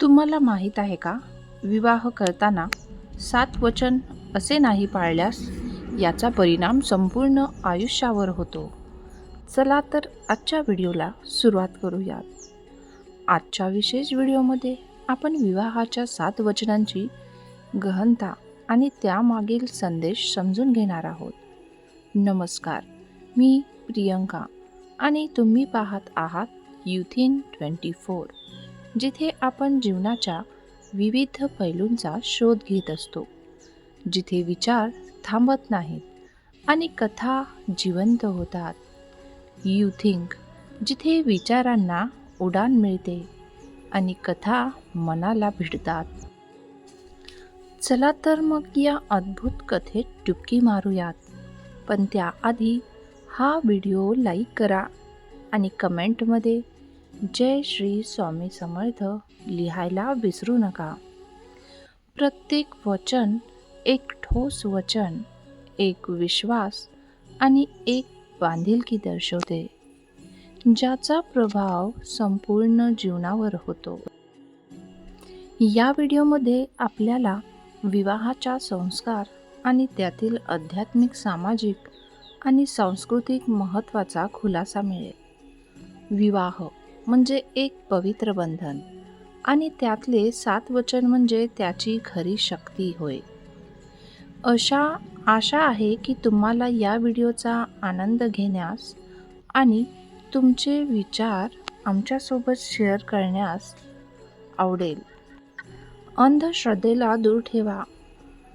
तुम्हाला माहीत आहे का? विवाह करताना सात वचन असे नाही पाळल्यास याचा परिणाम संपूर्ण आयुष्यावर होतो. चला तर आजच्या व्हिडिओला सुरुवात करूयात. आजच्या विशेष व्हिडिओमध्ये आपण विवाहाच्या सात वचनांची गहनता आणि त्यामागील संदेश समजून घेणार आहोत. नमस्कार मी प्रियंका आणि तुम्ही पाहत आहात युथिन ट्वेंटी फोर जिथे आपण जीवनाच्या विविध पैलूंचा शोध घेत असतो जिथे विचार थांबत नाहीत आणि कथा जिवंत होतात. यू थिंक जिथे विचारांना उडान मिळते आणि कथा मनाला भिडतात. चला तर मग या अद्भुत कथेत डुबकी मारूयात पण त्याआधी हा व्हिडिओ लाईक करा आणि कमेंटमध्ये जय श्री स्वामी समर्थ लिहायला विसरू नका. प्रत्येक वचन एक ठोस वचन एक विश्वास आणि एक बांधिलकी दर्शवते ज्याचा प्रभाव संपूर्ण जीवनावर होतो. या व्हिडिओमध्ये आपल्याला विवाहाच्या संस्कार आणि त्यातील आध्यात्मिक सामाजिक आणि सांस्कृतिक महत्त्वाचा खुलासा मिळेल. विवाह म्हणजे एक पवित्र बंधन. आणि त्यातले सात वचन म्हणजे त्याची खरी शक्ती होय. अशा आशा आहे की तुम्हाला या व्हिडिओचा आनंद घेण्यास आणि तुमचे विचार आमच्यासोबत शेअर करण्यास आवडेल. अंधश्रद्धेला दूर ठेवा.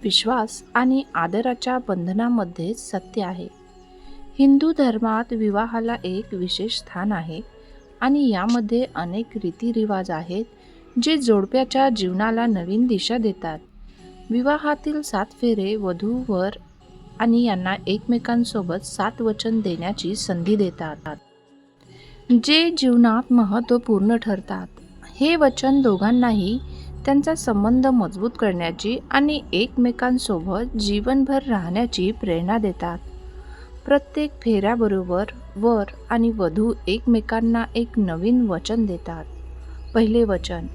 विश्वास आणि आदराच्या बंधनामध्ये सत्य आहे. हिंदू धर्मात विवाहाला एक विशेष स्थान आहे. आणि यामध्ये अनेक रीतिरिवाज आहेत जे जोडप्याच्या जीवनाला नवीन दिशा देतात. विवाहातील सात फेरे वधू वर आणि यांना एकमेकांसोबत सात वचन देण्याची संधी देतात जे जीवनात महत्त्वपूर्ण ठरतात. हे वचन दोघांनाही त्यांचा संबंध मजबूत करण्याची आणि एकमेकांसोबत जीवनभर राहण्याची प्रेरणा देतात. प्रत्येक फेऱ्याबरोबर वर आणि वधू एकमेकांना एक नवीन वचन देतात. पहिले वचन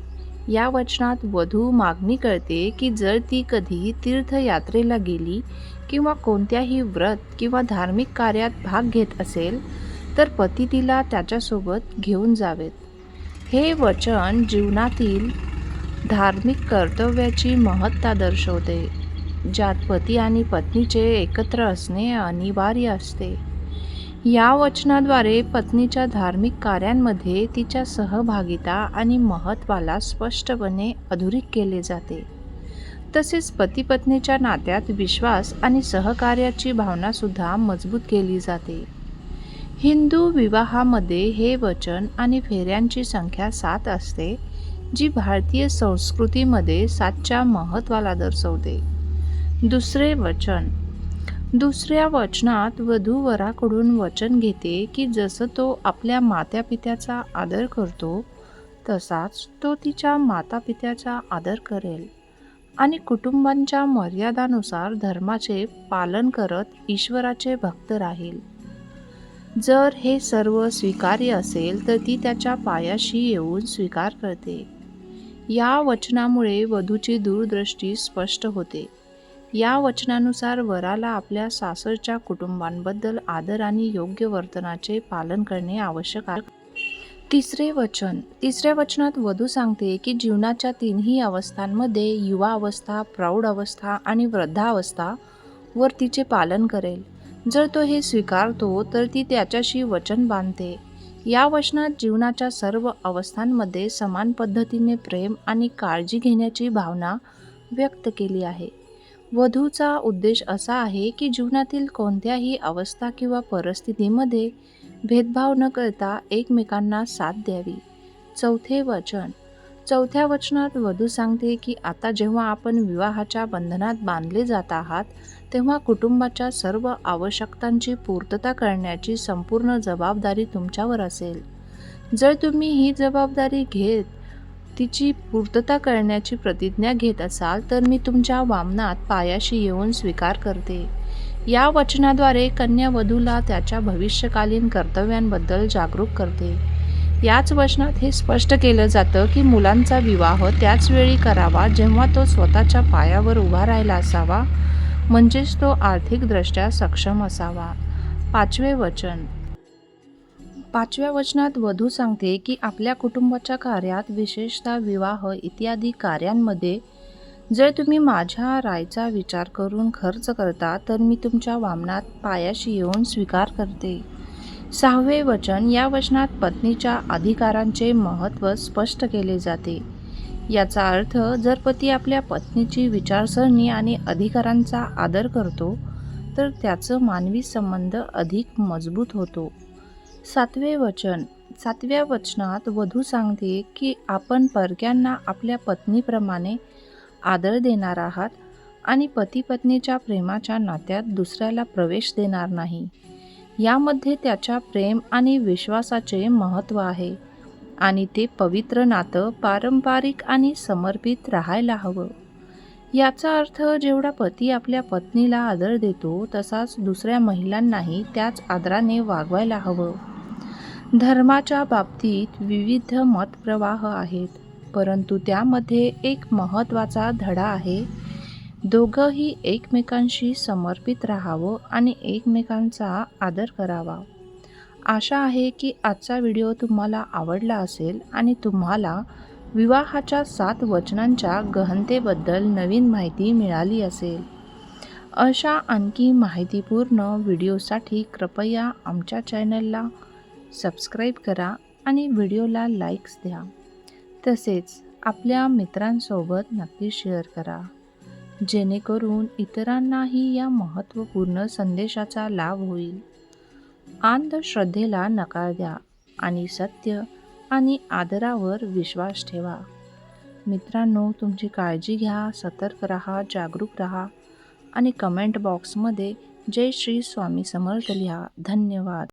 या वचनात वधू मागणी करते की जर ती कधी तीर्थयात्रेला गेली किंवा कोणत्याही व्रत किंवा धार्मिक कार्यात भाग घेत असेल तर पती तिला त्याच्यासोबत घेऊन जावेत. हे वचन जीवनातील धार्मिक कर्तव्याची महत्ता दर्शवते ज्यात पती आणि पत्नीचे एकत्र असणे अनिवार्य असते. या वचनाद्वारे पत्नीच्या धार्मिक कार्यांमध्ये तिच्या सहभागिता आणि महत्त्वाला स्पष्टपणे अधोरेख केले जाते. तसेच पती पत्नीच्या नात्यात विश्वास आणि सहकार्याची भावनासुद्धा मजबूत केली जाते. हिंदू विवाहामध्ये हे वचन आणि फेऱ्यांची संख्या सात असते जी भारतीय संस्कृतीमध्ये सातच्या महत्त्वाला दर्शवते. दुसरे वचन दुसऱ्या वचनात वधूवराकडून वचन घेते की जसं तो आपल्या मातापित्याचा आदर करतो तसाच तो तिच्या मातापित्याचा आदर करेल. आणि कुटुंबांच्या मर्यादानुसार धर्माचे पालन करत ईश्वराचे भक्त राहील. जर हे सर्व स्वीकार्य असेल तर ती त्याच्या पायाशी येऊन स्वीकार करते. या वचनामुळे वधूची दूरदृष्टी स्पष्ट होते. या वचनानुसार वराला आपल्या सासरच्या कुटुंबांबद्दल आदर आणि योग्य वर्तनाचे पालन करणे आवश्यक आहे. तिसरे वचन. तिसऱ्या वचनात वधू सांगते की जीवनाच्या तीनही अवस्थांमध्ये युवा अवस्था प्रौढ अवस्था आणि वृद्धावस्था वर तिचे पालन करेल. जर तो हे स्वीकारतो तर ती त्याच्याशी वचन बांधते. या वचनात जीवनाच्या सर्व अवस्थांमध्ये समान पद्धतीने प्रेम आणि काळजी घेण्याची भावना व्यक्त केली आहे. वधूचा उद्देश असा आहे की जीवनातील कोणत्याही अवस्था किंवा परिस्थितीमध्ये भेदभाव न करता एकमेकांना साथ द्यावी. चौथे वचन. चौथ्या वचनात वधू सांगते की आता जेव्हा आपण विवाहाच्या बंधनात बांधले जात आहात तेव्हा कुटुंबाच्या सर्व आवश्यकतांची पूर्तता करण्याची संपूर्ण जबाबदारी तुमच्यावर असेल. जर तुम्ही ही जबाबदारी घेत तिची पूर्तता करण्याची प्रतिज्ञा घेत असाल तर मी तुमच्या वामनात पायाशी येऊन स्वीकार करते. या वचनाद्वारे कन्या वधूला त्याच्या भविष्यकालीन कर्तव्यांबद्दल जागरूक करते. याच वचनात हे स्पष्ट केलं जातं की मुलांचा विवाह त्याच वेळी करावा जेव्हा तो स्वतःच्या पायावर उभा राहिला असावा म्हणजेच तो आर्थिकदृष्ट्या सक्षम असावा. पाचवे वचन. पाचव्या वचनात वधू सांगते की आपल्या कुटुंबाच्या कार्यात विशेषतः विवाह इत्यादी कार्यांमध्ये जर तुम्ही माझ्या रायचा विचार करून खर्च करता तर मी तुमच्या वामनात पायाशी येऊन स्वीकार करते. सहावे वचन या वचनात पत्नीच्या अधिकारांचे महत्त्व स्पष्ट केले जाते. याचा अर्थ जर पती आपल्या पत्नीची विचारसरणी आणि अधिकारांचा आदर करतो तर त्याचं मानवी संबंध अधिक मजबूत होतो. सातवे वचन. सातव्या वचनात वधू सांगते की आपण परक्यांना आपल्या पत्नीप्रमाणे आदर देणार आहात आणि पती पत्नीच्या प्रेमाच्या नात्यात दुसऱ्याला प्रवेश देणार नाही. यामध्ये त्याच्या प्रेम आणि विश्वासाचे महत्त्व आहे आणि ते पवित्र नातं पारंपरिक आणि समर्पित राहायला हवं. याचा अर्थ जेवढा पती आपल्या पत्नीला आदर देतो तसाच दुसऱ्या महिलांनाही त्याच आदराने वागवायला हवं. धर्माच्या बाबतीत विविध मतप्रवाह आहेत परंतु त्यामध्ये एक महत्त्वाचा धडा आहे. दोघंही एकमेकांशी समर्पित राहावं आणि एकमेकांचा आदर करावा. आशा आहे की आजचा व्हिडिओ तुम्हाला आवडला असेल आणि तुम्हाला विवाहाच्या सात वचनांच्या गहनतेबद्दल नवीन माहिती मिळाली असेल. अशा आणखी माहितीपूर्ण व्हिडिओसाठी कृपया आमच्या चॅनलला सबस्क्राईब करा आणि व्हिडिओला लाईक्स द्या. तसेच आपल्या मित्रांसोबत नक्की शेअर करा. जेणेकरून इतरांनाही या महत्त्वपूर्ण संदेशाचा लाभ होईल. अंधश्रद्धेला नकार द्या आणि सत्य आणि आदरावर विश्वास ठेवा. मित्रांनो तुमची काळजी घ्या सतर्क राहा जागरूक राहा आणि कमेंट बॉक्समध्ये जय श्री स्वामी समर्थ लिहा. धन्यवाद.